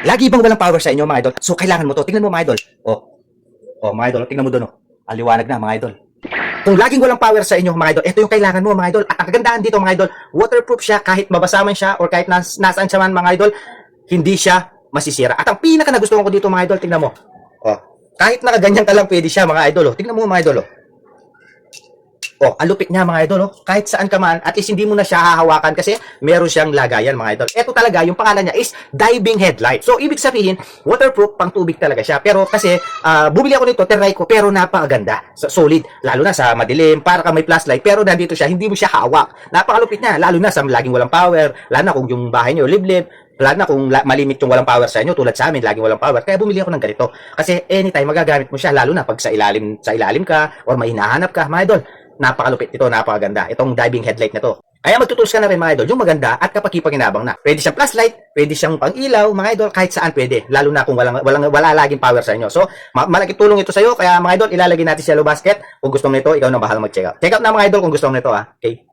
Lagi bang walang power sa inyo mga idol? So kailangan mo to. Tingnan mo mga idol. Oh. Oh, mga idol, tingnan mo doon oh. Aliwanag na mga idol. Kung laging walang power sa inyo mga idol, ito yung kailangan mo mga idol. At ang kagandahan dito mga idol, waterproof siya kahit mabasa man siya or kahit nas nasaan siya man mga idol, hindi siya masisira. At ang pinaka nagustuhan ko dito mga idol, tingnan mo. Oh, kahit nakaganyan ka lang pwede siya mga idol oh. Tingnan mo mga idol oh. Oh, ang lupit niya mga idol, oh. kahit saan ka man, at least hindi mo na siya hahawakan kasi meron siyang lagayan mga idol. Ito talaga, yung pangalan niya is diving headlight. So, ibig sabihin, waterproof, pang tubig talaga siya. Pero kasi, ah, bumili ako nito, tinry ko, pero napakaganda. So, solid. Lalo na sa madilim, para ka may flashlight, pero nandito siya, hindi mo siya hawak. Napakalupit niya, lalo na sa laging walang power, lalo na kung yung bahay niyo liblib, lalo na kung malimit yung walang power sa inyo tulad sa amin laging walang power kaya bumili ako ng ganito kasi anytime magagamit mo siya lalo na pag sa ilalim sa ilalim ka or may hinahanap ka mga idol napakalupit ito napakaganda. Itong diving headlight na to. Kaya magtutulos ka na rin mga idol yung maganda at kapaki-pakinabang na. Pwede siyang flashlight pwede siyang pang ilaw mga idol kahit saan pwede. Lalo na kung walang walang wala laging power sa inyo. So ma- malaking tulong ito sa iyo kaya mga idol ilalagay natin sa yellow basket. Kung gusto mo nito ikaw na bahala mag-check out. Check out na mga idol kung gusto mo nito ah. Okay